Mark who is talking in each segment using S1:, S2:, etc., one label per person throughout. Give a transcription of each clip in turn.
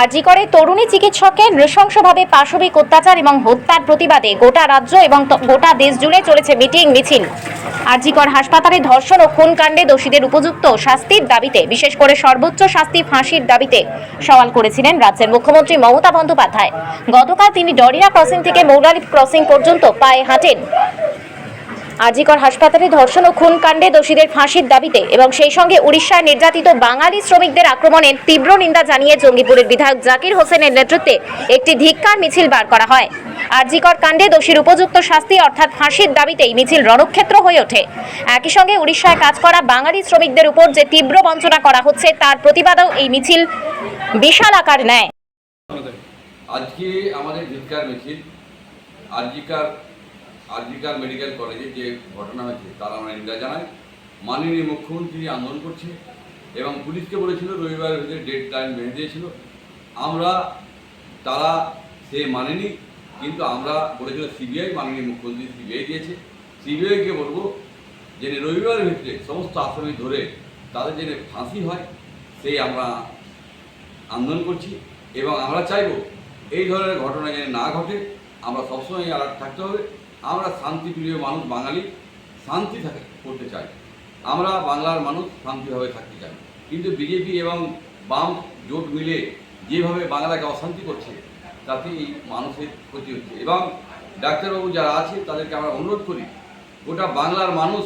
S1: আরজি করে তরুণী চিকিৎসককে নৃশংসভাবে পাশবিক অত্যাচার এবং হত্যার প্রতিবাদে গোটা রাজ্য এবং গোটা দেশ জুড়ে চলেছে মিটিং, মিছিল। আরজিকর হাসপাতালে ধর্ষণ ও খুন কাণ্ডে দোষীদের উপযুক্ত শাস্তির দাবিতে, বিশেষ করে সর্বোচ্চ শাস্তি ফাঁসির দাবিতে সওয়াল করেছিলেন রাজ্যের মুখ্যমন্ত্রী মমতা বন্দ্যোপাধ্যায়। গতকাল তিনি ডরিয়া ক্রসিং থেকে মৌলালি ক্রসিং পর্যন্ত পায়ে হাঁটেন। আজিকর হাসপাতালে ধর্ষণ ও খুন কাণ্ডে দোষীদের ফাঁসির দাবিতে এবং সেই সঙ্গে উড়িষ্যায় নির্যাতিত বাঙালি শ্রমিকদের আক্রমণের তীব্র নিন্দা জানিয়ে জঙ্গিপুরের বিধায়ক জাকির হোসেনের নেতৃত্বে একটি ধিক্কার মিছিল বার করা হয়। আরজিকর কাণ্ডে দোষীর উপযুক্ত শাস্তি অর্থাৎ ফাঁসির দাবিতেই মিছিল রণক্ষেত্র হয়ে ওঠে। একই সঙ্গে উড়িষ্যায় কাজ করা বাঙালি শ্রমিকদের উপর যে তীব্র বঞ্চনা করা হচ্ছে, তার প্রতিবাদেও এই মিছিল বিশাল আকার নেয়।
S2: আজকে আমাদের ধিক্কার মিছিল আরজিকার আরজিকার মেডিকেল কলেজে যে ঘটনা হয়েছে, তার আমরা নিন্দা জানাই। মাননীয় মুখ্যমন্ত্রী আন্দোলন করছে এবং পুলিশকে বলেছিল রবিবারের ভিতরে ডেড টাইম বেঁধে দিয়েছিল। আমরা, তারা সে মানেনি, কিন্তু আমরা বলেছিল সিবিআই, মাননীয় মুখ্যমন্ত্রী সিবিআই দিয়েছে। সিবিআইকে বলব যে রবিবারের ভিতরে সমস্ত আসামি ধরে তাদের যেন ফাঁসি হয়, সেই আমরা আন্দোলন করছি। এবং আমরা চাইব, এই ধরনের ঘটনা যেন না ঘটে। আমরা সবসময় অ্যালার্ট থাকতে হবে। আমরা শান্তিপ্রিয় মানুষ বাঙালি, শান্তি থাকে, করতে চাই। আমরা বাংলার মানুষ শান্তিভাবে থাকতে চাই। কিন্তু বিজেপি এবং বাম জোট মিলে যেভাবে বাংলাকে অশান্তি করছে তাতে এই মানুষের ক্ষতি হচ্ছে। এবং ডাক্তারবাবু যারা আছে, তাদেরকে আমরা অনুরোধ করি, গোটা বাংলার মানুষ,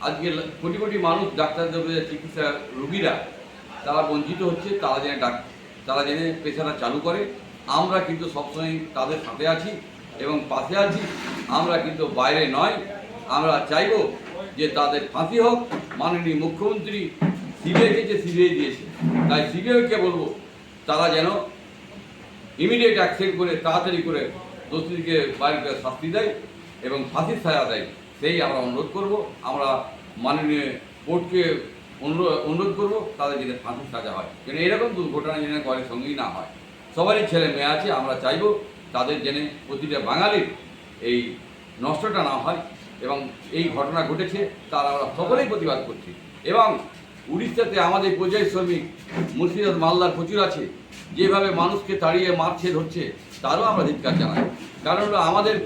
S2: আজকে কোটি কোটি মানুষ ডাক্তারদের চিকিৎসা রুগীরা, তারা বঞ্চিত হচ্ছে, তারা যেন ডাক তারা যেন পেশাটা চালু করে। আমরা কিন্তু সবসময় তাদের সাথে আছি। এবং পাশে আছি, আমরা কিন্তু বাইরে নয়। আমরা চাইব যে তাদের ফাঁসি হোক। মাননীয় মুখ্যমন্ত্রী সিবিআইকে যে সিবিআই দিয়েছে, তাই সিবিআইকে বলব, তারা যেন ইমিডিয়েট অ্যাকশন করে, তাড়াতাড়ি করে দোষীকে বাইরে শাস্তি দেয় এবং ফাঁসির সাজা দেয়, সেই আমরা অনুরোধ করব। আমরা মাননীয় কোর্টকে অনুরোধ অনুরোধ করব, তাদের যেন ফাঁসির সাজা হয়। যেন এরকম দুর্ঘটনা যেন ঘরের সঙ্গেই না হয়। সবারই ছেলে মেয়ে আছে, আমরা চাইব তাদের জেনে প্রতিটা বাঙালির এই নষ্টটা না হয় এবং এই ঘটনা ঘটেছে, তার আমরা সকলেই প্রতিবাদ করছি। এবং উড়িষ্যাতে আমাদের পর্যায় শ্রমিক মুর্শিদাবাদ মালদার প্রচুর আছে, যেভাবে মানুষকে তাড়িয়ে মারছে, ধরছে, তারও আমরা ধিক্কার জানাই। কারণ হলো আমাদের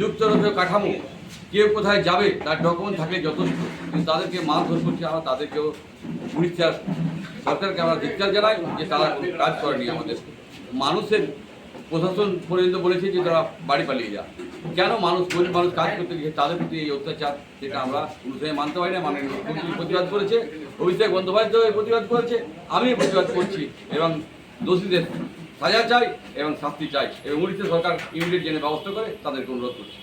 S2: যুক্তরাজ্য কাঠামো, কেউ কোথায় যাবে, তার ডকুমেন্ট থাকলে যথেষ্ট, কিন্তু তাদেরকে মারধর করছে আমরা, তাদেরকেও উড়িষ্যার সরকারকে আমরা ধিক্কার জানাই যে তারা কাজ করেনি আমাদের। মানুষের প্রশাসন পর্যন্ত বলেছে যে তারা বাড়ি পালিয়ে যা কেন মানুষ গরিব মানুষ কাজ করতে গিয়ে তাদের প্রতি এই অত্যাচার যেটা আমরা অনুসারে মানতে পারি না মানে প্রতিবাদ করেছে, অভিষেক বন্দ্যোপাধ্যায় প্রতিবাদ করেছে আমি প্রতিবাদ করছি এবং দোষীদের সাজা চাই এবং শাস্তি চাই এবং উড়িষ্যা সরকার ইউনিট জেনে ব্যবস্থা করে, তাদেরকে অনুরোধ করছি।